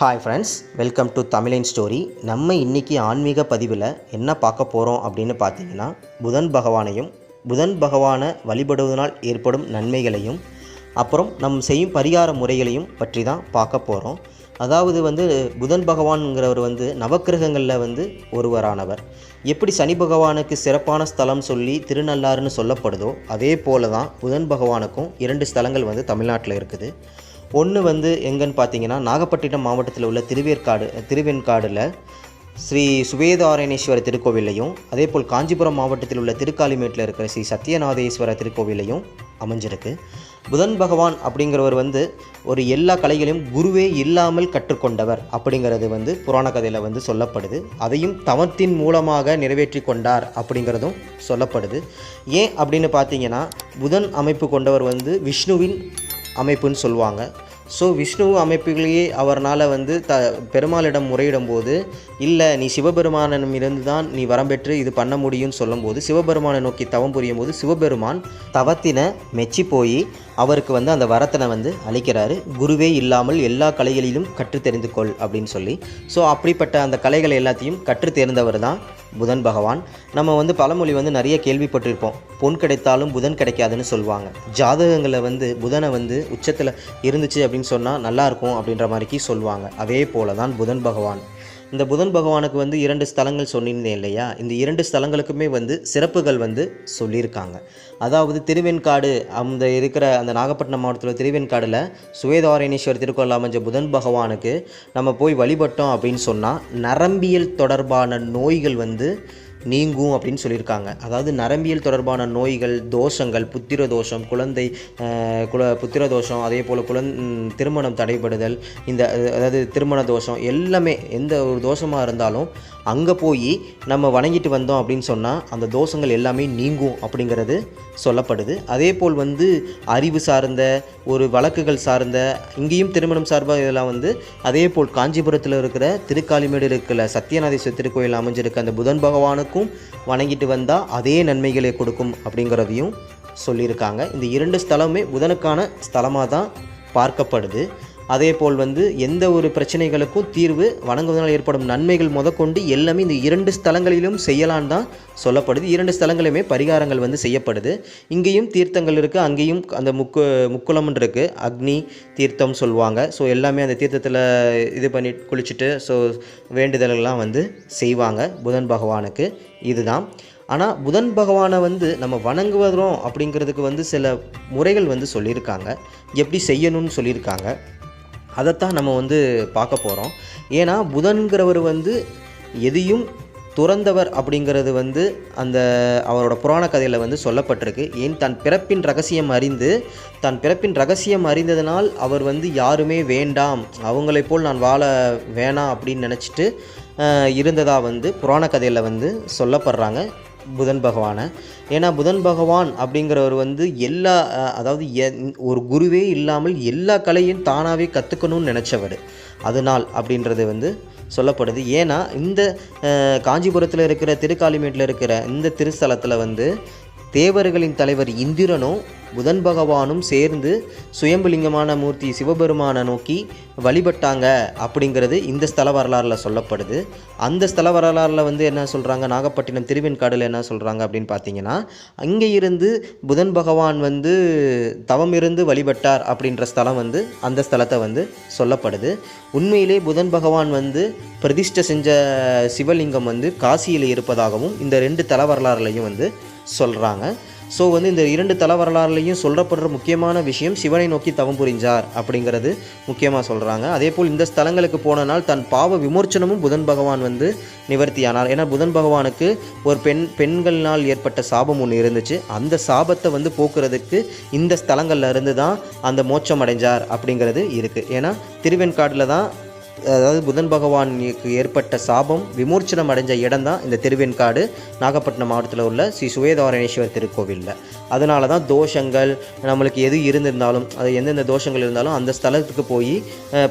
Hi friends welcome to தமிழின் story நம்ம இன்றைக்கி ஆன்மீக பதிவில் என்ன பார்க்க போகிறோம் அப்படின்னு பார்த்தீங்கன்னா புதன் பகவானையும் புதன் பகவானை வழிபடுவதனால் ஏற்படும் நன்மைகளையும் அப்புறம் நம் செய்யும் பரிகார முறைகளையும் பற்றி தான் பார்க்க போகிறோம் அதாவது வந்து புதன் பகவான்ங்கிறவர் வந்து நவக்கிரகங்களில் வந்து ஒருவரானவர். எப்படி சனி பகவானுக்கு சிறப்பான ஸ்தலம் சொல்லி திருநள்ளாறுன்னு சொல்லப்படுதோ அதே போல தான் புதன் பகவானுக்கும் இரண்டு ஸ்தலங்கள் வந்து தமிழ்நாட்டில் இருக்குது. ஒன்று வந்து எங்கன்னு பார்த்தீங்கன்னா நாகப்பட்டினம் மாவட்டத்தில் உள்ள திருவேற்காடு திருவெண்காடில் ஸ்ரீ சுவேதாரணேஸ்வர திருக்கோவிலையும் அதே போல் காஞ்சிபுரம் மாவட்டத்தில் உள்ள திருக்காலிமேட்டில் இருக்கிற ஸ்ரீ சத்யநாதேஸ்வரர் திருக்கோவிலையும் அமைஞ்சிருக்கு. புதன் பகவான் அப்படிங்கிறவர் வந்து ஒரு எல்லா கலைகளையும் குருவே இல்லாமல் கற்றுக்கொண்டவர் அப்படிங்கிறது வந்து புராண கதையில் வந்து சொல்லப்படுது. அதையும் தவத்தின் மூலமாக நிறைவேற்றி கொண்டார் அப்படிங்கிறதும் சொல்லப்படுது. ஏன் அப்படின்னு பார்த்தீங்கன்னா புதன் அமைப்பு கொண்டவர் வந்து விஷ்ணுவின் அமைப்புன்னு சொல்லுவாங்க. ஸோ விஷ்ணு அமைப்புகளையே அவர்னால் வந்து த பெருமாளிடம் முறையிடும் போது இல்லை நீ சிவபெருமானிடம் இருந்து தான் நீ வரம் பெற்று இது பண்ண முடியும்னு சொல்லும்போது சிவபெருமானை நோக்கி தவம் புரியும் போது சிவபெருமான் தவத்தினை மெச்சி போய் அவருக்கு வந்து அந்த வரத்தினை வந்து அளிக்கிறாரு. குருவே இல்லாமல் எல்லா கலைகளிலும் கற்று தெரிந்து கொள் அப்படின்னு சொல்லி. ஸோ அப்படிப்பட்ட அந்த கலைகள் எல்லாத்தையும் கற்று தேர்ந்தவர் தான் புதன் பகவான். நம்ம வந்து பழமொழி வந்து நிறைய கேள்விப்பட்டிருப்போம். பொன் கிடைத்தாலும் புதன் கிடைக்காதுன்னு சொல்லுவாங்க. ஜாதகங்களை வந்து புதனை வந்து உச்சத்தில் இருந்துச்சு அப்படின்னு சொன்னால் நல்லாயிருக்கும் அப்படின்ற மாதிரிக்கு சொல்லுவாங்க. அதே போல தான் புதன் பகவான். இந்த புதன் பகவானுக்கு வந்து இரண்டு ஸ்தலங்கள் சொல்லியிருந்தேன் இல்லையா? இந்த இரண்டு ஸ்தலங்களுக்குமே வந்து சிறப்புகள் வந்து சொல்லியிருக்காங்க. அதாவது திருவெண்காடு அந்த இருக்கிற அந்த நாகப்பட்டினம் மாவட்டத்தில் திருவெண்காடில் சுவேதாரணேஸ்வர் திருக்கோயில் அமைஞ்ச புதன் பகவானுக்கு நம்ம போய் வழிபட்டோம் அப்படின்னு சொன்னால் நரம்பியல் தொடர்பான நோய்கள் வந்து நீங்கும் அப்படின்னு சொல்லியிருக்காங்க. அதாவது நரம்பியல் தொடர்பான நோய்கள் தோஷங்கள் புத்திர தோஷம் குழந்தை குல புத்திர தோஷம் அதே போல் குழந் திருமணம் தடைபடுதல் இந்த அதாவது திருமண தோஷம் எல்லாமே எந்த ஒரு தோஷமாக இருந்தாலும் அங்கே போய் நம்ம வணங்கிட்டு வந்தோம் அப்படின்னு சொன்னால் அந்த தோஷங்கள் எல்லாமே நீங்கும் அப்படிங்கிறது சொல்லப்படுது. அதே போல் வந்து அறிவு சார்ந்த ஒரு வழக்குகள் சார்ந்த இங்கேயும் திருமணம் சார்பாக இதெல்லாம் வந்து அதே போல் காஞ்சிபுரத்தில் இருக்கிற திருக்காலிமேடு இருக்கிற சத்யநாதேஸ்வரர் திருக்கோயில் அமைஞ்சிருக்க அந்த புதன் பகவானுக்கும் வணங்கிட்டு வந்தால் அதே நன்மைகளை கொடுக்கும் அப்படிங்கிறதையும் சொல்லியிருக்காங்க. இந்த இரண்டு ஸ்தலமே புதனுக்கான ஸ்தலமாக தான் பார்க்கப்படுது. அதே போல் வந்து எந்த ஒரு பிரச்சனைகளுக்கும் தீர்வு வணங்குவதனால் ஏற்படும் நன்மைகள் முதற்கொண்டு எல்லாமே இந்த இரண்டு ஸ்தலங்களிலும் செய்யலான் தான் சொல்லப்படுது. இரண்டு ஸ்தலங்களிலுமே பரிகாரங்கள் வந்து செய்யப்படுது. இங்கேயும் தீர்த்தங்கள் இருக்குது அங்கேயும் அந்த முக்கு முக்குளம்னு இருக்குது அக்னி தீர்த்தம் சொல்லுவாங்க ஸோ எல்லாமே அந்த தீர்த்தத்தில் இது பண்ணி குளிச்சுட்டு ஸோ வேண்டுதல்கள்லாம் வந்து செய்வாங்க புதன் பகவானுக்கு. இதுதான். ஆனால் புதன் பகவானை வந்து நம்ம வணங்குவதும் அப்படிங்கிறதுக்கு வந்து சில முறைகள் வந்து சொல்லியிருக்காங்க. எப்படி செய்யணும்னு சொல்லியிருக்காங்க. அதைத்தான் நம்ம வந்து பார்க்க போகிறோம் ஏன்னா புதன்கிறவர் வந்து எதையும் துறந்தவர் அப்படிங்கிறது வந்து அந்த அவரோட புராண கதையில் வந்து சொல்லப்பட்டிருக்கு. ஏன்? தன் பிறப்பின் ரகசியம் அறிந்து தன் பிறப்பின் ரகசியம் அறிந்ததனால் அவர் வந்து யாருமே வேண்டாம் அவங்களைப் போல் நான் வாழ வேணாம் அப்படின்னு நினச்சிட்டு இருந்ததாக வந்து புராண கதையில் வந்து சொல்லப்படுறாங்க. புதன் பகவானை. ஏன்னா புதன் பகவான் அப்படிங்கிறவர் வந்து எல்லா அதாவது எ- ஒரு குருவே இல்லாமல் எல்லா கலையும் தானாகவே கற்றுக்கணும்னு நினச்சவர். அதனால் அப்படின்றது வந்து சொல்லப்படுது. ஏன்னா இந்த காஞ்சிபுரத்தில் இருக்கிற திருக்காலிமேட்டில் இருக்கிற இந்த திருஸ்தலத்தில் வந்து தேவர்களின் தலைவர் இந்திரனும் புதன் பகவானும் சேர்ந்து சுயம்புலிங்கமான மூர்த்தி சிவபெருமானை நோக்கி வழிபட்டாங்க அப்படிங்கிறது இந்த ஸ்தல வரலாறில் சொல்லப்படுது. அந்த ஸ்தல வரலாறில் வந்து என்ன சொல்கிறாங்க நாகப்பட்டினம் திருவெண்காடில் என்ன சொல்கிறாங்க அப்படின்னு பார்த்தீங்கன்னா அங்கே இருந்து புதன் பகவான் வந்து தவம் இருந்து வழிபட்டார் அப்படின்ற ஸ்தலம் வந்து அந்த ஸ்தலத்தை வந்து சொல்லப்படுது. உண்மையிலே புதன் பகவான் வந்து பிரதிஷ்டை செஞ்ச சிவலிங்கம் வந்து காசியில் இருப்பதாகவும் இந்த ரெண்டு தல வரலாறுலையும் வந்து சொல்கிறாங்க ஸோ வந்து இந்த இரண்டு தல வரலாறுலையும் சொல்லப்படுற முக்கியமான விஷயம் சிவனை நோக்கி தவம் புரிஞ்சார் அப்படிங்கிறது முக்கியமாக சொல்கிறாங்க அதே போல் இந்த ஸ்தலங்களுக்கு போனனால் தன் பாவ விமோச்சனமும் புதன் பகவான் வந்து நிவர்த்தியானார். ஏன்னா புதன் பகவானுக்கு ஒரு பெண் பெண்கள்னால் ஏற்பட்ட சாபம் ஒன்று இருந்துச்சு. அந்த சாபத்தை வந்து போக்குறதுக்கு இந்த ஸ்தலங்களில் இருந்து தான் அந்த மோட்சம் அடைஞ்சார் அப்படிங்கிறது இருக்குது ஏன்னா திருவெண்காட்டில் தான் அதாவது புதன் பகவானுக்கு ஏற்பட்ட சாபம் விமோச்சனம் அடைஞ்ச இடம் தான் இந்த திருவெண்காடு நாகப்பட்டினம் மாவட்டத்தில் உள்ள ஸ்ரீ சுவேதாரணேஸ்வர் திருக்கோவிலில். அதனால தான் தோஷங்கள் நம்மளுக்கு எது இருந்திருந்தாலும் அது எந்தெந்த தோஷங்கள் இருந்தாலும் அந்த ஸ்தலத்துக்கு போய்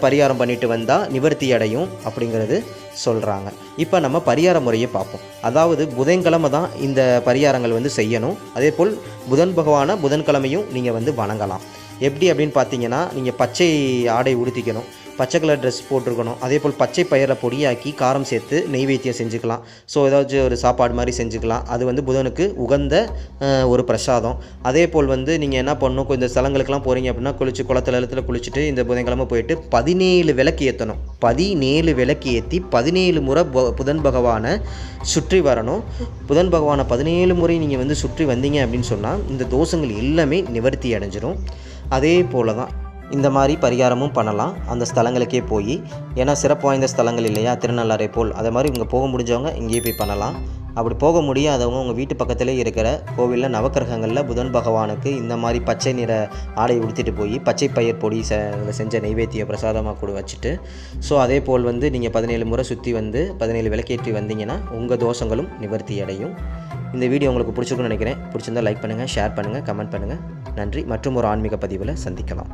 பரிகாரம் பண்ணிட்டு வந்தால் நிவர்த்தி அடையும் அப்படிங்கிறது சொல்கிறாங்க இப்போ நம்ம பரிகார முறையை பார்ப்போம். அதாவது புதன்கிழமை தான் இந்த பரிகாரங்கள் வந்து செய்யணும். அதே போல் புதன் பகவானை புதன்கிழமையும் நீங்கள் வந்து வணங்கலாம். எப்படி அப்படின்னு பார்த்தீங்கன்னா நீங்கள் பச்சை ஆடை உடுத்திக்கணும். பச்சை கலர் ட்ரெஸ் போட்டிருக்கணும். அதே போல் பச்சை பயிரை பொடியாக்கி காரம் சேர்த்து நெய்வேத்தியம் செஞ்சுக்கலாம். ஸோ ஏதாச்சும் ஒரு சாப்பாடு மாதிரி செஞ்சுக்கலாம். அது வந்து புதனுக்கு உகந்த ஒரு பிரசாதம். அதே போல் வந்து நீங்கள் என்ன பண்ணணும்? கொஞ்சம் ஸ்தலங்களுக்கெல்லாம் போகிறீங்க அப்படின்னா குளிச்சு குளத்துல இடத்துல குளிச்சுட்டு இந்த புதன்கிழமை போயிட்டு பதினேழு விளக்கு ஏற்றணும் பதினேழு விளக்கு ஏற்றி பதினேழு முறை புதன் பகவானை சுற்றி வரணும். புதன் பகவானை பதினேழு முறை நீங்கள் வந்து சுற்றி வந்தீங்க அப்படின்னு சொன்னால் இந்த தோஷங்கள் எல்லாமே நிவர்த்தி அடைஞ்சிடும் அதே போல தான் இந்த மாதிரி பரிகாரமும் பண்ணலாம். அந்த ஸ்தலங்களுக்கே போய் ஏன்னா சிறப்பு வாய்ந்த ஸ்தலங்கள் இல்லையா? திருநள்ளாறை போல். அதை மாதிரி இங்கே போக முடிஞ்சவங்க இங்கேயே போய் பண்ணலாம். அப்படி போக முடியாதவங்க உங்கள் வீட்டு பக்கத்திலே இருக்கிற கோவிலில் நவக்கிரகங்களில் புதன் பகவானுக்கு இந்த மாதிரி பச்சை நிற ஆடை உடுத்திட்டு போய் பச்சை பயிர் பொடி செ செஞ்ச நைவேத்திய பிரசாதமாக கூட வச்சுட்டு ஸோ அதே போல் வந்து நீங்கள் பதினேழு முறை சுற்றி வந்து பதினேழு விளக்கேற்றி வந்தீங்கன்னா உங்கள் தோஷங்களும் நிவர்த்தி அடையும். இந்த வீடியோ உங்களுக்கு பிடிச்சிருக்குன்னு நினைக்கிறேன். பிடிச்சிருந்தா லைக் பண்ணுங்கள் ஷேர் பண்ணுங்கள் கமெண்ட் பண்ணுங்கள் நன்றி. மற்றும் ஒரு ஆன்மீக பதிவில் சந்திக்கலாம்.